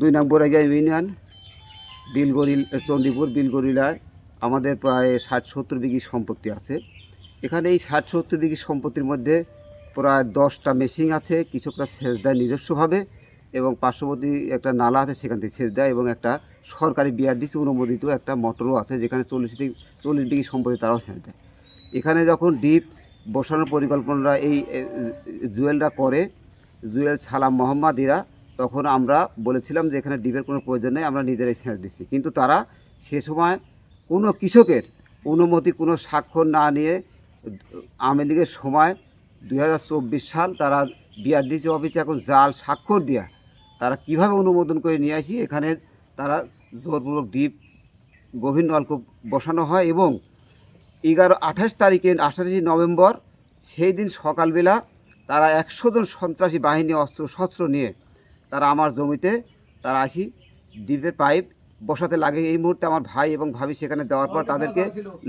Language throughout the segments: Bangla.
দুই নম্বর এগিয়ে ইউনিয়ন বিলগরিল চণ্ডীপুর বিলগরিলায় আমাদের প্রায় ষাট সত্তর বিঘি সম্পত্তি আছে। এখানে এই ষাট সত্তর বিঘি সম্পত্তির মধ্যে প্রায় দশটা মেশিন আছে কৃষকরা সেচ দেয় নিজস্বভাবে এবং পার্শ্ববর্তী একটা নালা আছে, সেখান থেকে সেচ দেয় এবং একটা সরকারি বিআরডিসি অনুমোদিত একটা মোটরও আছে, যেখানে চল্লিশ থেকে চল্লিশ বিঘি সম্পত্তি তারাও সেচ দেয় এখানে যখন ডিপ বসানোর পরিকল্পনাটা এই জুয়েলরা করে, জুয়েল সালাম মোহাম্মদ এরা তখন আমরা বলেছিলাম যে এখানে ডিপের কোনো প্রয়োজন নেই, আমরা নিজেরাই সেচ দিচ্ছি। কিন্তু তারা সে সময় কোনো কৃষকের অনুমতি, কোনো স্বাক্ষর না নিয়ে আওয়ামী লীগের সময় দু হাজার চব্বিশ সাল তারা বিআরডিসি অফিসে এখন জাল স্বাক্ষর দেওয়া তারা কীভাবে অনুমোদন করে নিয়ে আসি, এখানে তারা জোরপূর্বক ডিপ গভীর নলকূপ বসানো হয় এবং এগারো আঠাশ তারিখে আঠাশে নভেম্বর সেই দিন সকালবেলা তারা একশো জন সন্ত্রাসী বাহিনী অস্ত্র শস্ত্র নিয়ে তারা আমার জমিতে, তারা আসি ডিপের পাইপ বসাতে লাগে। এই মুহূর্তে আমার ভাই এবং ভাবি সেখানে দেওয়ার পর তাদেরকে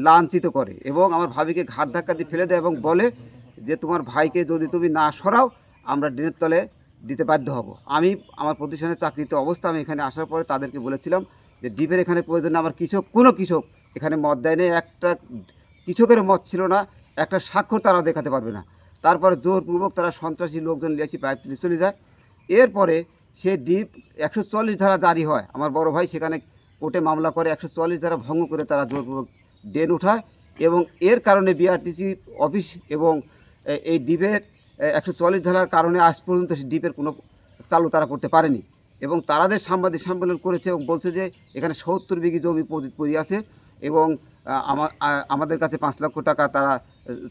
লাঞ্ছিত করে এবং আমার ভাবিকে ঘাট ধাক্কা দিয়ে ফেলে দেয় এবং বলে যে, তোমার ভাইকে যদি তুমি না সরাও, আমরা ড্রেনের তলে দিতে বাধ্য হব। আমি আমার প্রতিষ্ঠানে চাকরিতে অবস্থা, আমি এখানে আসার পরে তাদেরকে বলেছিলাম যে, ডিপের এখানে প্রয়োজন আমার কৃষক, কোনো কৃষক এখানে মত দেয় নেই একটা কৃষকের মত ছিল না, একটা স্বাক্ষর তারা দেখাতে পারবে না। তারপরে জোরপূর্বক তারা সন্ত্রাসী লোকজন নিয়ে আসি পাইপ চলে যায়। এরপরে সে ডিপ একশো চল্লিশ ধারা জারি হয়। আমার বড় ভাই সেখানে কোর্টে মামলা করে, একশো চল্লিশ ধারা ভঙ্গ করে তারা জোরপূর্বক ডেন উঠায় এবং এর কারণে বিআরটিসি অফিস এবং এই ডিপের একশো চল্লিশ ধারার কারণে আজ পর্যন্ত সে ডিপের কোনো চালু তারা করতে পারেনি এবং তারাদের সাংবাদিক সম্মেলন করেছে এবং বলছে যে এখানে সত্তর বিঘি জমি পড়ে আছে এবং আমাদের কাছে পাঁচ লক্ষ টাকা তারা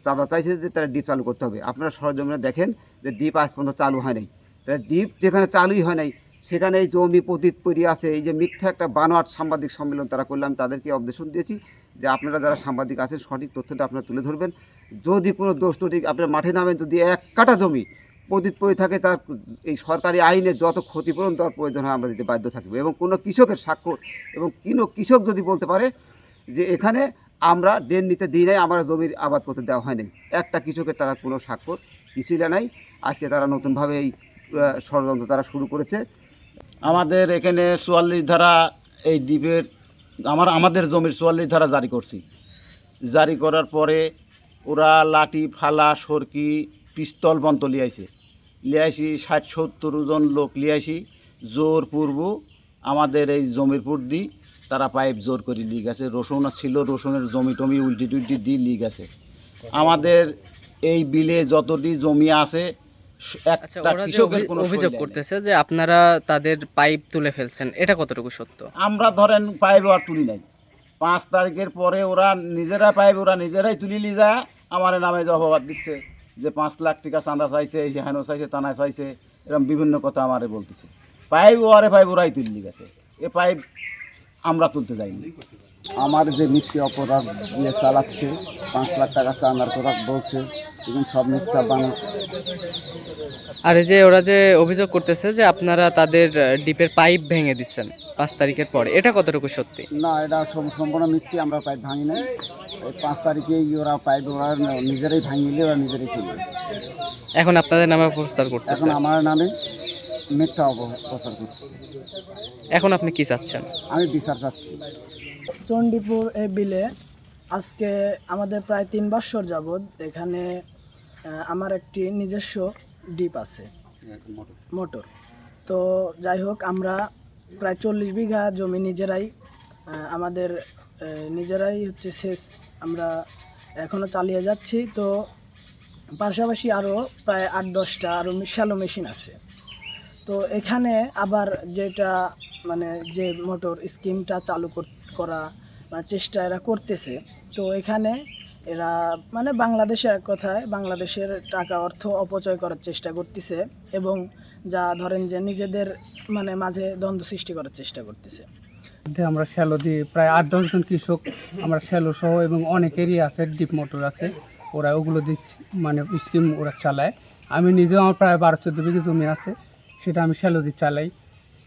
চাঁদা চাইছে যে তারা ডিপ চালু করতে হবে। আপনারা সরজমিনে দেখেন যে ডিপ আজ পর্যন্ত চালু হয় নাই। ডিপ যেখানে চালুই হয় নাই, সেখানে এই জমি পতিত পড়ে আছে। এই যে মিথ্যা একটা বানোয়াট সাংবাদিক সম্মেলন তারা করলে, আমি তাদেরকে অবদেশন দিয়েছি যে আপনারা যারা সাংবাদিক আছেন, সঠিক তথ্যটা আপনারা তুলে ধরবেন। যদি কোনো দোষ ত্রুটি আপনার মাঠে নামেন, যদি এক কাটা জমি পতিত পড়ে থাকে, তার এই সরকারি আইনে যত ক্ষতিপূরণ দেওয়ার প্রয়োজন হয়, আমরা দিতে বাধ্য থাকব। এবং কোনো কৃষকের স্বাক্ষর এবং কোনো কৃষক যদি বলতে পারে যে এখানে আমরা ডেন নিতে দিই নাই, আমরা জমির আবাদ করতে দেওয়া হয়নি একটা কৃষকের তারা কোনো স্বাক্ষর কিছুই নাই। আজকে তারা নতুনভাবে এই ষড়যন্ত্র তারা শুরু করেছে। আমাদের এখানে চুয়াল্লিশ ধারা এই দ্বীপের, আমার, আমাদের জমির চুয়াল্লিশ ধারা জারি করছি। জারি করার পরে ওরা লাঠি, ফালা, সরকি, পিস্তল বন্ত লিয়াইছে। লিয়াইছি ষাট, সত্তর জন লোক লিয়াইছি। জোর পূর্ব আমাদের এই জমির পুর দি তারা পাইপ জোর করে লিয়ে গেছে রসুন ছিল, রসুনের জমি টমি উল্টি টুল্টি দিয়ে লিয়ে আছে। আমাদের এই বিলে যতটি জমি আছে আচ্ছা অভিযোগ করতেছে যে আপনারা তাদের পাইপ তুলে ফেলছেন এটা কতটুকু সত্য? আমরা ধরেন পাইপ আর তুলি নাই। পাঁচ তারিখের পরে ওরা নিজেরা পাইপ ওরা নিজেরাই তুলি যায় আমার নামে জবাব দিচ্ছে যে পাঁচ লাখ টাকা চাঁদা চাইছে হেন চাইছে তানা চাইছে এরকম বিভিন্ন কথা আমারে বলতেছে। পাইপ ওয়ারে পাইপ ওরাই তুলি গেছে। এ পাইপ আমরা তুলতে যাইনি। আমার যে মিথ্যে অপরাধ দিয়ে চালাচ্ছে পাঁচ লাখ টাকা চাঁদার কথা বলছে এবং সব মিথ্যা আর এই যে ওরা যে অভিযোগ করতেছে যে আপনারা তাদের ডিপের পাইপ ভেঙে দিচ্ছেন পাঁচ তারিখের পরে এটা কতটুকু সত্যি? না এটা সম্পূর্ণ মিথ্যে আমরা পাইপ ভাঙি নাই। ওই পাঁচ তারিখে ওরা পাইপ ওরা নিজেরাই ভাঙিলে ওরা নিজেরাই চলে। এখন আপনাদের নামে প্রচার এখন করতেছে আমার নামে মিথ্যা অপ- প্রচার করতেছে। এখন আপনি কি চাচ্ছেন? আমি বিচার চাচ্ছি। চণ্ডীপুর এই বিলে আজকে আমাদের প্রায় তিন বছর যাবৎ এখানে আমার একটি নিজস্ব ডিপ আছে। মোটর। তো যাই হোক, আমরা প্রায় চল্লিশ বিঘা জমি নিজেরাই আমাদের নিজেরাই হচ্ছে শেষ আমরা এখনও চালিয়ে যাচ্ছি। তো পাশাপাশি আরও প্রায় আট দশটা আরও শ্যালো মেশিন আছে। তো এখানে আবার যেটা মানে যে মোটর স্কিমটা চালু করা চেষ্টা এরা করতেছে। তো এখানে এরা মানে বাংলাদেশের এক কথায় বাংলাদেশের টাকা অর্থ অপচয় করার চেষ্টা করতেছে এবং যা ধরেন যে নিজেদের মানে মাঝে দ্বন্দ্ব সৃষ্টি করার চেষ্টা করতেছে। আমরা শ্যালো দিয়ে প্রায় আট দশজন কৃষক, আমরা শ্যালো সহ এবং অনেকেরই আছে, ডিপ মোটর আছে, ওরা ওগুলো দিয়ে মানে স্কিম ওরা চালায়। আমি নিজেও আমার প্রায় বারো চোদ্দ বিঘে জমি আছে, সেটা আমি শ্যালো দিয়ে চালাই।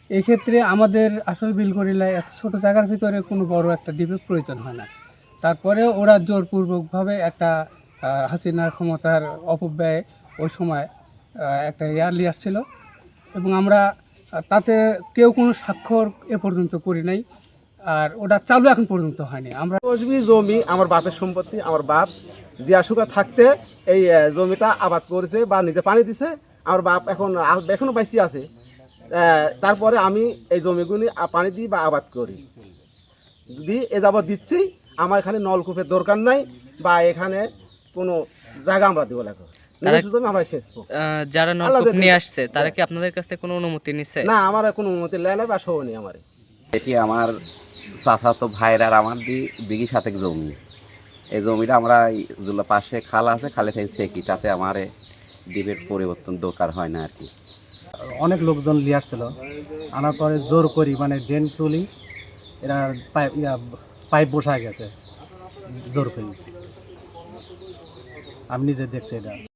এক্ষেত্রে আমাদের আসল বিলগরিলায় এত ছোটো জায়গার ভিতরে কোনো বড় একটা ডিপের প্রয়োজন হয় না। তারপরে ওরা জোরপূর্বকভাবে একটা হাসিনার ক্ষমতার অপব্যয় ওই সময় একটা ইয়ারলি আসছিল এবং আমরা তাতে কেউ কোনো স্বাক্ষর এ পর্যন্ত করি নাই আর ওটা চালু এখন পর্যন্ত হয়নি। আমরা জমি, আমার বাপের সম্পত্তি, আমার বাপ জিয়াসুকা থাকতে এই জমিটা আবাদ করেছে বা নিজে পানি দিছে। আমার বাপ এখন আ- এখনও বাইসি আছে। তারপরে আমি এই জমিগুলি পানি দিই বা আবাদ করি। দিই এ যাবৎ দিচ্ছি আমার এখানে নলকূপের দরকার নাই বা এখানে কোনো জায়গা আমরা দিব লাগবে নিজস্ব জমি আমরা শেষবো আহ, যারা নলকূপ নিয়ে আসছে তারা কি আপনাদের কাছ থেকে কোনো অনুমতি নিছে? না আমার কোনো অনুমতি লেয় নাই বা সহ নেই আমার। এটি আমার চাচাতো ভাইয়ের আর আমার দি বিঘি সাথে জমি। এই জমিটা আমরা যেগুলো পাশে খাল আছে খালে থেকে সেকি তাতে আমার পরিবর্তন দরকার হয় না আর কি। অনেক লোকজন নিয়ে আসছিল আনার পরে জোর করি মানে ড্রেন তুলি, এরা পাইপ পাইপ বসা গেছে, জোর করি। আমি নিজে দেখছি এটা।